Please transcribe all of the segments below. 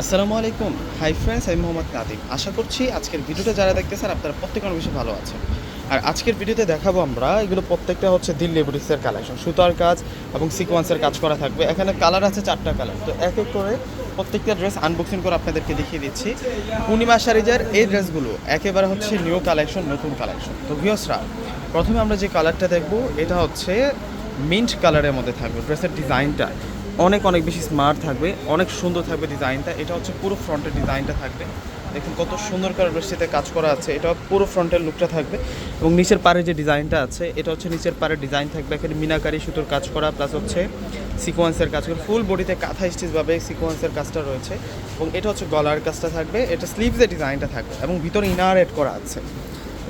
আসসালামু আলাইকুম। Hi friends আমি মোহাম্মদ নাদিম। আশা করছি আজকের ভিডিওটা যারা দেখতেছেন আপনারা প্রত্যেকের বেশি ভালো আছেন। আর আজকের ভিডিওতে দেখাবো আমরা, এগুলো প্রত্যেকটা হচ্ছে দিল্লি বুটিক্সের কালেকশন সুতার কাজ এবং সিকোয়েন্সের কাজ করা থাকবে। এখানে কালার আছে চারটা কালার তো এক এক করে প্রত্যেকটা ড্রেস আনবক্সিং করে আপনাদেরকে দেখিয়ে দিচ্ছি। পূর্ণিমা শাড়িজার এই ড্রেসগুলো একেবারে হচ্ছে নিউ কালেকশন নতুন কালেকশন তো ভিওসরা প্রথমে আমরা যে কালারটা দেখব, এটা হচ্ছে মিন্ট কালারের মধ্যে থাকবে। ড্রেসের ডিজাইনটা অনেক অনেক বেশি স্মার্ট থাকবে, অনেক সুন্দর থাকবে ডিজাইনটা এটা হচ্ছে পুরো ফ্রন্টের ডিজাইনটা থাকবে। দেখুন কত সুন্দর করে ড্রেসটিতে কাজ করা আছে। এটা পুরো ফ্রন্টের লুকটা থাকবে। এবং নিচের পাড়ে যে ডিজাইনটা আছে, এটা হচ্ছে নিচের পাড়ের ডিজাইন থাকবে। এখানে মিনাকারি সুতোর কাজ করা প্লাস হচ্ছে সিকোয়েন্সের কাজ করা। ফুল বডিতে কাঁথা স্টিচভাবে সিকোয়েন্সের কাজটা রয়েছে। এবং এটা হচ্ছে গলার কাজটা থাকবে। এটা স্লিভসের ডিজাইনটা থাকবে। এবং ভিতরে ইনার এড করা আছে।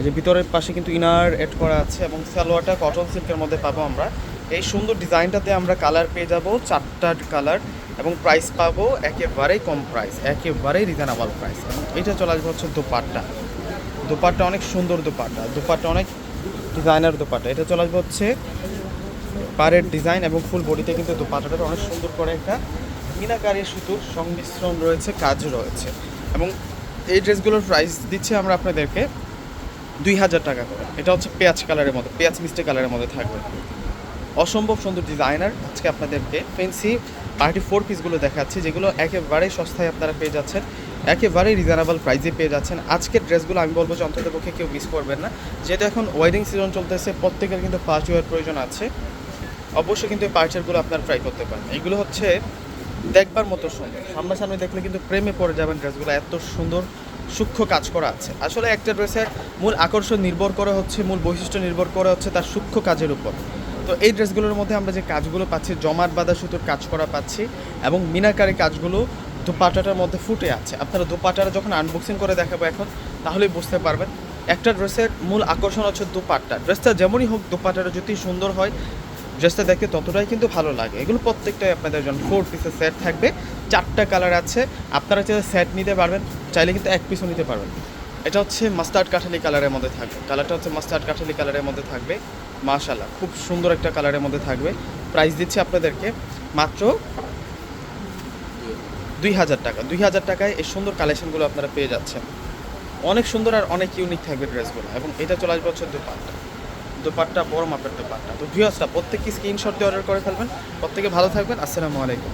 যে ভিতরের পাশে কিন্তু ইনার এড করা আছে এবং সালোয়ারটা কটন সিল্কের মধ্যে পাবো আমরা। এই সুন্দর ডিজাইনটাতে আমরা কালার পেয়ে যাব চারটা কালার এবং প্রাইস পাবো একেবারেই কম প্রাইস একেবারেই রিজনেবল প্রাইস এটা চলে আসবে হচ্ছে দোপাট্টা। দোপাট্টা অনেক সুন্দর দোপাট্টা দোপাট্টা অনেক ডিজাইনার দোপাট্টা। এটা চলে আসবে হচ্ছে পাড়ের ডিজাইন এবং ফুল বডিতে কিন্তু দোপাট্টাটা অনেক সুন্দর করে একটা মিনাকারি সুতোর সংমিশ্রণ রয়েছে, কাজ রয়েছে। এবং এই ড্রেসগুলোর প্রাইস দিচ্ছে আমরা আপনাদেরকে দুই হাজার টাকা করে। এটা হচ্ছে পেঁয়াজ কালারের মধ্যে, পেঁয়াজ মিষ্টি কালারের মধ্যে থাকবে। অসম্ভব সুন্দর ডিজাইনার আজকে আপনাদেরকে ফেন্সি পার্টি ফোর পিসগুলো দেখাচ্ছি, যেগুলো একেবারেই সস্তায় আপনারা পেয়ে যাচ্ছেন, একেবারেই রিজনেবল প্রাইসে পেয়ে যাচ্ছেন। আজকের ড্রেসগুলো আমি বলব যে অন্তত পক্ষে কেউ মিস করবেন না। যেহেতু এখন ওয়েডিং সিজন চলতেছে, প্রত্যেকের কিন্তু পার্টি ওয়ার প্রয়োজন আছে। অবশ্যই কিন্তু এই পার্টিগুলো আপনার ট্রাই করতে পারেন। এগুলো হচ্ছে দেখবার মতো সুন্দর। সামনাসামনি দেখলে কিন্তু প্রেমে পড়ে যাবেন ড্রেসগুলো এত সুন্দর, সূক্ষ্ম কাজ করা আছে। আসলে একটা ড্রেসের মূল আকর্ষণ নির্ভর করে হচ্ছে, মূল বৈশিষ্ট্য নির্ভর করে হচ্ছে তার সূক্ষ্ম কাজের উপর। তো এই ড্রেসগুলোর মধ্যে আমরা যে কাজগুলো পাচ্ছি, জমাট বাঁধা সুতোর কাজ করা পাচ্ছি এবং মিনাকারি কাজগুলো দোপাটাটার মধ্যে ফুটে আছে। আপনারা দোপাটাটা যখন আনবক্সিং করে দেখাবো এখন, তাহলেই বুঝতে পারবেন। একটা ড্রেসের মূল আকর্ষণ হচ্ছে দোপাট্টা। ড্রেসটা যেমনই হোক, দোপাটাটা যদি সুন্দর হয়, ড্রেসটা দেখতে ততটাই কিন্তু ভালো লাগে। এগুলো প্রত্যেকটাই আপনাদের জন্য ফোর পিসের সেট থাকবে। চারটা কালার আছে। আপনারা চাইলে সেট নিতে পারবেন, চাইলে কিন্তু এক পিসও নিতে পারবেন। এটা হচ্ছে মাস্টার্ড কাঠালি কালারের মধ্যে থাকবে। কালারটা হচ্ছে মাস্টার্ড কাঠালি কালারের মধ্যে থাকবে। মাশাল্লাহ খুব সুন্দর একটা কালারের মধ্যে থাকবে। প্রাইস দিচ্ছি আপনাদেরকে মাত্র দুই হাজার টাকা। দুই হাজার টাকায় এই সুন্দর কালেকশনগুলো আপনারা পেয়ে যাচ্ছেন। অনেক সুন্দর আর অনেক ইউনিক থাকবে ড্রেসগুলো এবং এটা চলে আসবে হচ্ছে দুপাটটা। দুপাটটা বড় মাপের দুপাটটা। তো ভিউসটা প্রত্যেককে স্ক্রিনশট দিয়ে অর্ডার করে ফেলবেন। প্রত্যেকে ভালো থাকবেন। আসসালামু আলাইকুম।